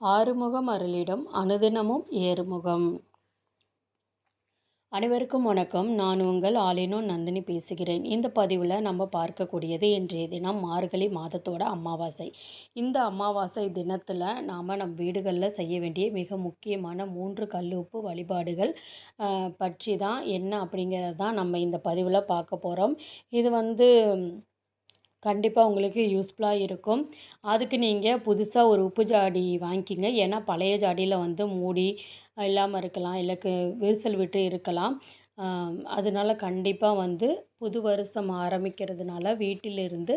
ஆறுமுகம் அருளிடம் அனுதினமும் ஏறுமுகம். அனைவருக்கும் வணக்கம். நான் உங்கள் ஆலினோ நந்தினி பேசுகிறேன். இந்த பதிவில் நம்ம பார்க்கக்கூடியது இன்றைய தினம் மார்கழி மாதத்தோட அமாவாசை. இந்த அமாவாசை தினத்தில் நாம் நம் வீடுகளில் செய்ய வேண்டிய மிக முக்கியமான மூன்று கல்லுப்பு வழிபாடுகள் பற்றி தான் என்ன அப்படிங்கிறது தான் நம்ம இந்த பதிவில் பார்க்க போகிறோம் இது வந்து கண்டிப்பாக உங்களுக்கு யூஸ்ஃபுல்லாக இருக்கும். அதுக்கு நீங்கள் புதுசாக ஒரு உப்பு ஜாடி வாங்கிக்கிங்க. ஏன்னா பழைய ஜாடியில் வந்து மூடி இல்லாமல் இருக்கலாம். இல்லை விரிசல் விட்டு இருக்கலாம். அதனால கண்டிப்பாக வந்து புது வருஷம் ஆரம்பிக்கிறதுனால வீட்டிலிருந்து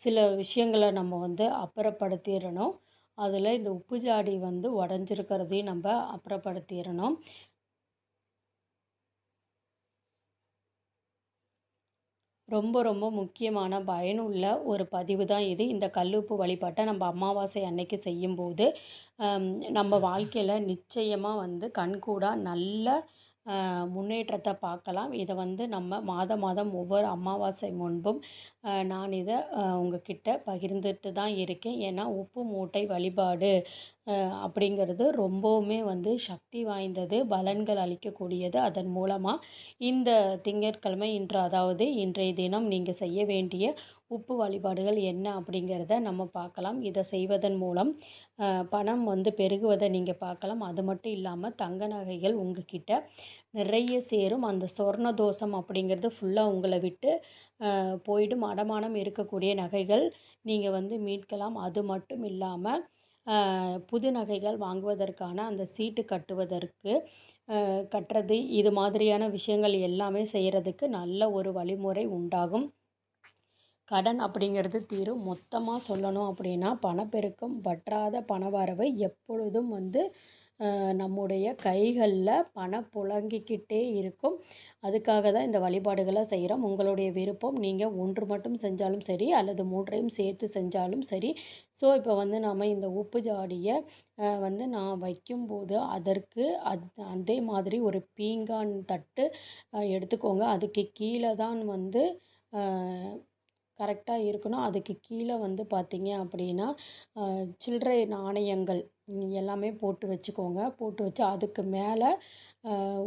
சில விஷயங்களை நம்ம வந்து அப்புறப்படுத்திடணும். அதில் இந்த உப்பு ஜாடி வந்து உடஞ்சிருக்கிறதையும் நம்ம அப்புறப்படுத்திடணும். ரொம்ப ரொம்ப முக்கியமான பயனுள்ள ஒரு பதிவு தான் இது. இந்த கல்லுப்பு வழிபாட்டை நம்ம அமாவாசை அன்னைக்கு செய்யும்போது நம்ம வாழ்க்கையில் நிச்சயமாக வந்து கண்கூடாக நல்ல முன்னேற்றத்தை பார்க்கலாம் இதை வந்து நம்ம மாதம் மாதம் ஒவ்வொரு அமாவாசை முன்பும் நான் இதை உங்கக்கிட்ட பகிர்ந்துட்டு தான் இருக்கேன். ஏன்னா உப்பு மூட்டை வழிபாடு அப்படிங்கிறது ரொம்பவுமே வந்து சக்தி வாய்ந்தது பலன்கள் அளிக்கக்கூடியது. அதன் மூலமாக இந்த திங்கட்கிழமை இன்று அதாவது இன்றைய தினம் நீங்கள் செய்ய வேண்டிய உப்பு வழிபாடுகள் என்ன அப்படிங்கிறத நம்ம பார்க்கலாம். இதை செய்வதன் மூலம் பணம் வந்து பெருகுவதை நீங்கள் பார்க்கலாம். அது மட்டும் இல்லாமல் தங்க நகைகள் உங்ககிட்ட நிறைய சேரும். அந்த சொர்ண தோஷம் அப்படிங்கிறது ஃபுல்லாக உங்களை விட்டு போயிடும். அடமானம் இருக்கக்கூடிய நகைகள் நீங்கள் வந்து மீட்கலாம். அது மட்டும் இல்லாமல் புது நகைகள் வாங்குவதற்கான அந்த சீட்டு கட்டுவதற்கு கட்டுறது இது மாதிரியான விஷயங்கள் எல்லாமே செய்கிறதுக்கு நல்ல ஒரு வழிமுறை உண்டாகும். கடன் அப்படிங்கிறது தீரும். மொத்தமாக சொல்லணும் அப்படின்னா பணப்பெருக்கம் வற்றாத பணவரவு எப்பொழுதும் வந்து நம்முடைய கைகளில் பணம் புழங்கிக்கிட்டே இருக்கும். அதுக்காக தான் இந்த வழிபாடுகளை செய்கிறோம் உங்களுடைய விருப்பம். நீங்கள் ஒன்று மட்டும் செஞ்சாலும் சரி அல்லது மூன்றையும் சேர்த்து செஞ்சாலும் சரி. ஸோ இப்போ வந்து நாம் இந்த உப்பு ஜாடியை வந்து நான் வைக்கும்போது அதற்கு அது அதே மாதிரி ஒரு பீங்கான் தட்டு எடுத்துக்கோங்க. அதுக்கு கீழே தான் வந்து கரெக்டாக இருக்கணும். அதுக்கு கீழே வந்து பார்த்தீங்க அப்படின்னா சில்லறை நாணயங்கள் எல்லாமே போட்டு வச்சுக்கோங்க. போட்டு வச்சு அதுக்கு மேலே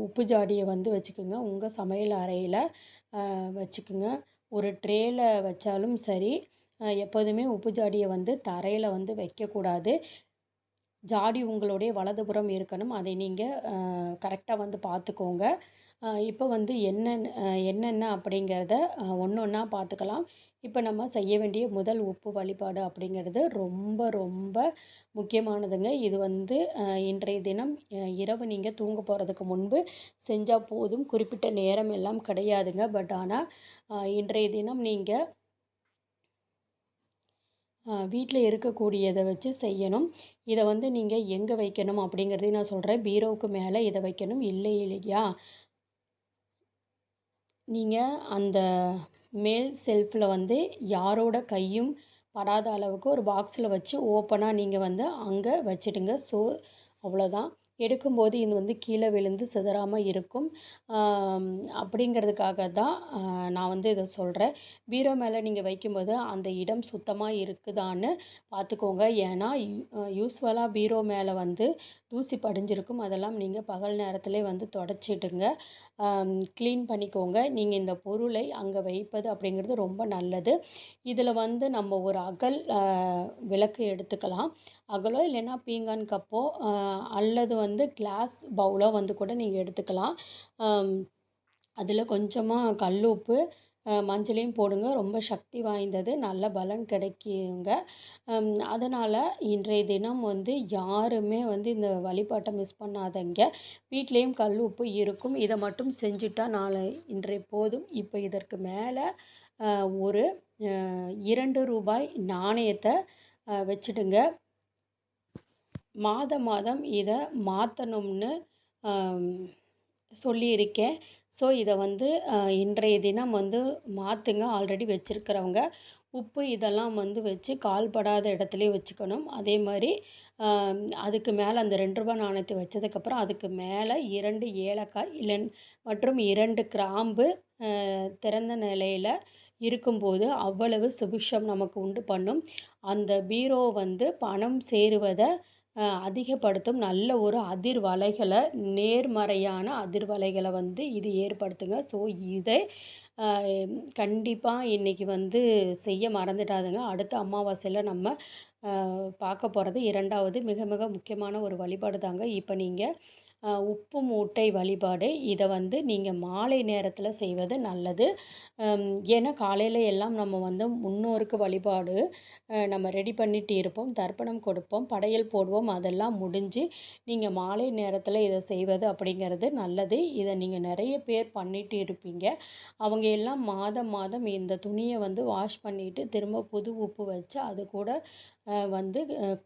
உப்பு ஜாடியை வந்து வச்சுக்கோங்க. உங்கள் சமையல் அறையில் வச்சுக்கோங்க. ஒரு ட்ரேயில் வச்சாலும் சரி எப்போதுமே உப்பு ஜாடியை வந்து தரையில் வந்து வைக்கக்கூடாது. ஜாடி உங்களுடைய வலதுபுறம் இருக்கணும். அதை நீங்கள் கரெக்டாக வந்து பார்த்துக்கோங்க இப்போ வந்து என்னென்ன என்னென்ன அப்படிங்கிறத ஒன்று ஒன்றா பார்த்துக்கலாம் இப்போ நம்ம செய்ய வேண்டிய முதல் உப்பு வழிபாடு அப்படிங்கிறது ரொம்ப ரொம்ப முக்கியமானதுங்க. இது வந்து இன்றைய தினம் இரவு நீங்கள் தூங்க போகிறதுக்கு முன்பு செஞ்சால் போதும். குறிப்பிட்ட நேரம் எல்லாம் கிடையாதுங்க. பட் ஆனால் இன்றைய தினம் நீங்கள் வீட்டில் இருக்கக்கூடியதை வச்சு செய்யணும். இதை வந்து நீங்கள் எங்கே வைக்கணும் அப்படிங்கிறதையும் நான் சொல்கிறேன் பீரோவுக்கு மேலே இதை வைக்கணும். இல்லை இல்லையா? நீங்கள் அந்த மேல் செல்ஃபில் வந்து யாரோட கையும் படாத அளவுக்கு ஒரு பாக்ஸில் வச்சு ஓப்பனாக நீங்கள் வந்து அங்கே வச்சிடுங்க. ஸோ அவ்வளோதான் எடுக்கும்போது இது வந்து கீழே விழுந்து சிதறாமல் இருக்கும். அப்படிங்கிறதுக்காக தான் நான் வந்து இதை சொல்கிறேன் பீரோ மேலே நீங்கள் வைக்கும்போது அந்த இடம் சுத்தமாக இருக்குதான்னு பார்த்துக்கோங்க. ஏன்னா யூஸ்வலாக பீரோ மேலே வந்து தூசி படிஞ்சிருக்கும். அதெல்லாம் நீங்கள் பகல் நேரத்தில் வந்து தொடச்சிடுங்க. க்ளீன் பண்ணிக்கோங்க. நீங்கள் இந்த பொருளை அங்கே வைப்பது அப்படிங்கிறது ரொம்ப நல்லது. இதில் வந்து நம்ம ஒரு அகல் விளக்கு எடுத்துக்கலாம். அகலோ இல்லைன்னா பீங்கான் கப்போ அல்லது வந்து கிளாஸ் பவுலோ வந்து கூட நீங்கள் எடுத்துக்கலாம். அதில் கொஞ்சமாக கல் உப்பு மஞ்சளையும் போடுங்க. ரொம்ப சக்தி வாய்ந்தது. நல்ல பலன் கிடைக்குங்க. அதனால் இன்றைய தினம் வந்து யாருமே வந்து இந்த வழிபாட்டை மிஸ் பண்ணாதீங்க. வீட்லேயும் கல் உப்பு இருக்கும். இதை மட்டும் செஞ்சுட்டா நாளை இன்றைய போதும். இப்போ இதற்கு மேலே ஒரு இரண்டு ரூபாய் நாணயத்தை வச்சுடுங்க. மாதம் மாதம் இதை மாற்றணும்னு சொல்லியிருக்கேன். ஸோ இதை வந்து இன்றைய தினம் வந்து மாற்றுங்க ஆல்ரெடி வச்சுருக்கிறவங்க. உப்பு இதெல்லாம் வந்து வச்சு கால்படாத இடத்துலையும் வச்சுக்கணும். அதே மாதிரி அதுக்கு மேலே அந்த ரெண்டு ரூபா நாணயத்தை வச்சதுக்கப்புறம் அதுக்கு மேலே இரண்டு ஏலக்காய் இல்லை மற்றும் இரண்டு கிராம்பு திறந்த நிலையில் இருக்கும்போது அவ்வளவு சுபிக்ஷம் நமக்கு உண்டு பண்ணும். அந்த பீரோ வந்து பணம் சேருவதை அதிகப்படுத்தும் நல்ல ஒரு அதிர்வலைகளை நேர்மறையான அதிர்வலைகளை வந்து இது ஏற்படுத்துங்க. ஸோ இதை கண்டிப்பாக இன்றைக்கி வந்து செய்ய மறந்துடாதுங்க. அடுத்த அமாவாசையில் நம்ம பார்க்க போகிறது இரண்டாவது மிக மிக முக்கியமான ஒரு வழிபாடு தாங்க. இப்போ நீங்கள் உப்பு மூட்டை வழிபாடு. இதை வந்து நீங்கள் மாலை நேரத்தில் செய்வது நல்லது. ஏன்னா காலையில் எல்லாம் நம்ம வந்து முன்னோருக்கு வழிபாடு நம்ம ரெடி பண்ணிட்டு இருப்போம் தர்ப்பணம் கொடுப்போம் படையல் போடுவோம் அதெல்லாம் முடிஞ்சு நீங்கள் மாலை நேரத்தில் இதை செய்வது அப்படிங்கிறது நல்லது. இதை நீங்கள் நிறைய பேர் பண்ணிட்டு இருப்பீங்க. அவங்க எல்லாம் மாதம் மாதம் இந்த துணியை வந்து வாஷ் பண்ணிவிட்டு திரும்ப புது உப்பு வச்சு அது கூட வந்து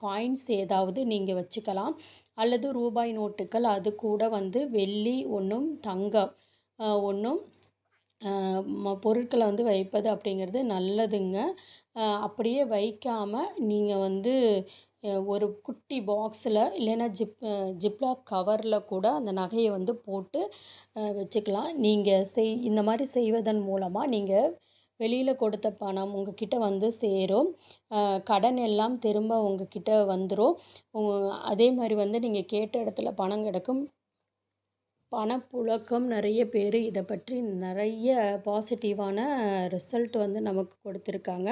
காயின்ஸ் ஏதாவது நீங்கள் வச்சுக்கலாம். அல்லது ரூபாய் நோட்டுகள் அது கூட வந்து வெள்ளி ஒன்றும் தங்கம் ஒன்றும் பொருட்களை வந்து வைப்பது அப்படிங்கிறது நல்லதுங்க. அப்படியே வைக்காமல் நீங்கள் வந்து ஒரு குட்டி பாக்ஸில் இல்லைன்னா ஜிப் ஜிப்லாக் கவரில் கூட அந்த நகையை வந்து போட்டு வச்சுக்கலாம். நீங்கள் செய் இந்த மாதிரி செய்வதன் மூலமாக நீங்கள் வெளியில் கொடுத்த பணம் உங்கக்கிட்ட வந்து சேரும். கடன் எல்லாம் திரும்ப உங்கக்கிட்ட வந்துடும் அதே மாதிரி வந்து நீங்கள் கேட்ட இடத்துல பணம் கிடைக்கும். பணப்புழக்கம் நிறைய பேர் இதை பற்றி நிறைய பாசிட்டிவான ரிசல்ட் வந்து நமக்கு கொடுத்துருக்காங்க.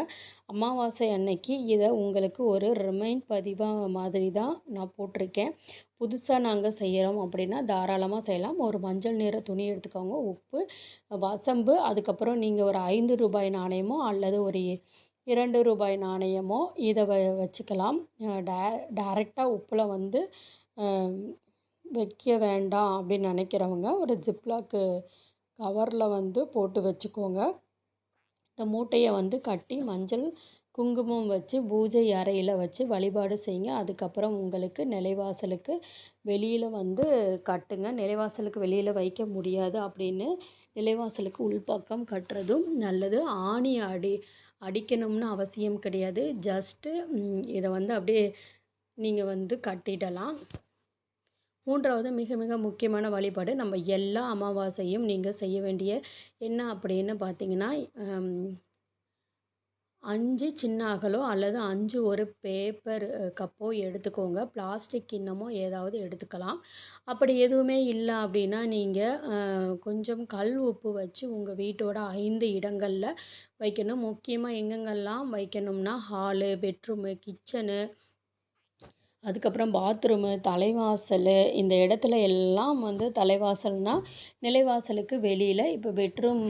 அமாவாசை அன்னைக்கு இதை உங்களுக்கு ஒரு ரிமைண்ட் பதிவாக மாதிரி தான் நான் போட்டிருக்கேன். புதுசாக நாங்கள் செய்கிறோம் அப்படின்னா தாராளமாக செய்யலாம். ஒரு மஞ்சள் நிற துணி எடுத்துக்கோங்க. உப்பு வசம்பு அதுக்கப்புறம் நீங்கள் ஒரு ஐந்து ரூபாய் நாணயமோ அல்லது ஒரு இரண்டு ரூபாய் நாணயமோ இதை வ வச்சுக்கலாம். டே டேரெக்டாக உப்பில் வந்து வைக்க வேண்டாம் அப்படின்னு நினைக்கிறவங்க ஒரு ஜிப்லாக்கு கவரில் வந்து போட்டு வச்சுக்கோங்க. இந்த மூட்டையை வந்து கட்டி மஞ்சள் குங்குமம் வச்சு பூஜை அறையில் வச்சு வழிபாடு செய்யுங்க. அதுக்கப்புறம் உங்களுக்கு நிலைவாசலுக்கு வெளியில் வந்து கட்டுங்க. நிலைவாசலுக்கு வெளியில் வைக்க முடியாது அப்படின்னு நிலைவாசலுக்கு உள்பக்கம் கட்டுறதும் நல்லது. ஆணி அடி அடிக்கணும்னு அவசியம் கிடையாது. ஜஸ்ட்டு இதை வந்து அப்படியே நீங்கள் வந்து கட்டிடலாம். மூன்றாவது மிக மிக முக்கியமான வழிபாடு. நம்ம எல்லா அமாவாசையும் நீங்கள் செய்ய வேண்டிய என்ன அப்படின்னு பார்த்தீங்கன்னா அஞ்சு சின்ன அகலோ அல்லது அஞ்சு ஒரு பேப்பர் கப்போ எடுத்துக்கோங்க. பிளாஸ்டிக் கிண்ணமோ ஏதாவது எடுத்துக்கலாம். அப்படி எதுவுமே இல்லை அப்படின்னா நீங்கள் கொஞ்சம் கல் உப்பு வச்சு உங்கள் வீட்டோட ஐந்து இடங்களில் வைக்கணும். முக்கியமாக எங்கெங்கெல்லாம் வைக்கணும்னா ஹாலு பெட்ரூமு கிச்சனு அதுக்கப்புறம் பாத்ரூமு தலைவாசல் இந்த இடத்துல எல்லாம் வந்து தலைவாசல்னால் நிலைவாசலுக்கு வெளியில் இப்போ பெட்ரூம்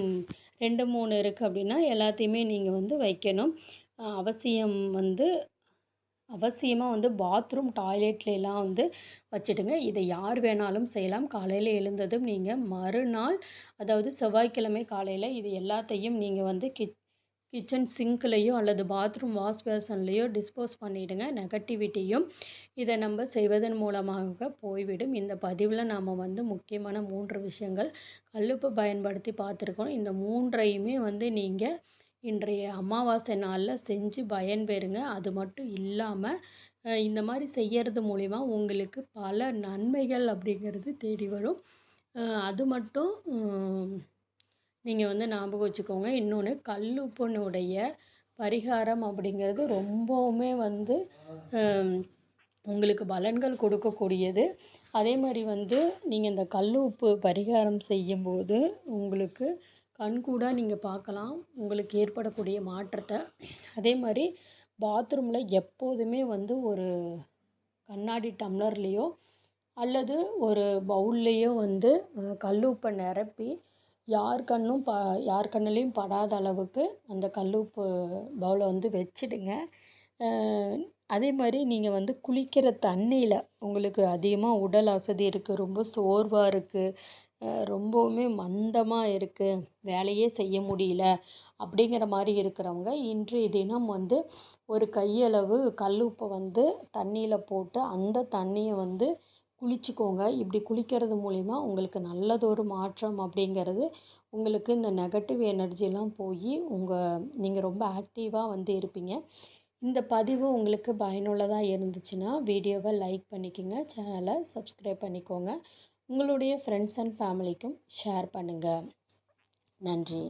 ரெண்டு மூணு இருக்குது அப்படின்னா எல்லாத்தையுமே நீங்கள் வந்து வைக்கணும். அவசியம் வந்து அவசியமாக வந்து பாத்ரூம் டாய்லெட்லலாம் வந்து வச்சுடுங்க இதை யார் வேணாலும் செய்யலாம். காலையில் எழுந்ததும் நீங்கள் மறுநாள் அதாவது செவ்வாய்க்கிழமை காலையில் இது எல்லாத்தையும் நீங்கள் வந்து கிச் கிச்சன் சிங்க்லேயோ அல்லது பாத்ரூம் வாஷ் பேசன்லேயோ டிஸ்போஸ் பண்ணிவிடுங்க நெகட்டிவிட்டியும். இதை நம்ம செய்வதன் மூலமாக போய்விடும். இந்த பதிவில் நாம் வந்து முக்கியமான மூன்று விஷயங்கள் கல்லுப்பு பயன்படுத்தி பார்த்துருக்கோம். இந்த மூன்றையுமே வந்து நீங்கள் இன்றைய அமாவாசை நாளில் செஞ்சு பயன்பெறுங்க. அது மட்டும் இல்லாமல் இந்த மாதிரி செய்கிறது மூலிமா உங்களுக்கு பல நன்மைகள் அப்படிங்கிறது தேடி வரும். அது மட்டும் நீங்கள் வந்து ஞாபகம் வச்சுக்கோங்க. இன்னொன்று கல்லுப்புனுடைய பரிகாரம் அப்படிங்கிறது ரொம்பவுமே வந்து உங்களுக்கு பலன்கள் கொடுக்கக்கூடியது. அதே மாதிரி வந்து நீங்கள் இந்த கல் உப்பு பரிகாரம் செய்யும்போது உங்களுக்கு கண்கூடாக நீங்கள் பார்க்கலாம். உங்களுக்கு ஏற்படக்கூடிய மாற்றத்தை. அதே மாதிரி பாத்ரூமில் எப்போதுமே வந்து ஒரு கண்ணாடி டம்ளர்லேயோ அல்லது ஒரு பவுல்லையோ வந்து கல் உப்பை நிரப்பி யார் கண்ணும் ப யார் கண்ணுலேயும் படாத அளவுக்கு அந்த கல் உப்பு பவுலை வந்து வச்சிடுங்க. அதே மாதிரி நீங்கள் வந்து குளிக்கிற தண்ணியில் உங்களுக்கு அதிகமாக உடல் அசதி இருக்குது ரொம்ப சோர்வாக இருக்குது ரொம்பவுமே மந்தமாக இருக்குது வேலையே செய்ய முடியல அப்படிங்கிற மாதிரி இருக்கிறவங்க இன்றைய தினம் வந்து ஒரு கையளவு கல் உப்பை வந்து தண்ணியில் போட்டு அந்த தண்ணியை வந்து குளிச்சுக்கோங்க. இப்படி குளிக்கிறது மூலிமா உங்களுக்கு நல்லதொரு மாற்றம் அப்படிங்கிறது உங்களுக்கு இந்த நெகட்டிவ் எனர்ஜிலாம் போய் உங்கள் நீங்கள் ரொம்ப ஆக்டிவாக வந்து இருப்பீங்க. இந்த பதிவு உங்களுக்கு பயனுள்ளதாக இருந்துச்சுன்னா வீடியோவை லைக் பண்ணிக்கோங்க. சேனலை சப்ஸ்கிரைப் பண்ணிக்கோங்க. உங்களுடைய ஃப்ரெண்ட்ஸ் அண்ட் ஃபேமிலிக்கும் ஷேர் பண்ணுங்கள் நன்றி.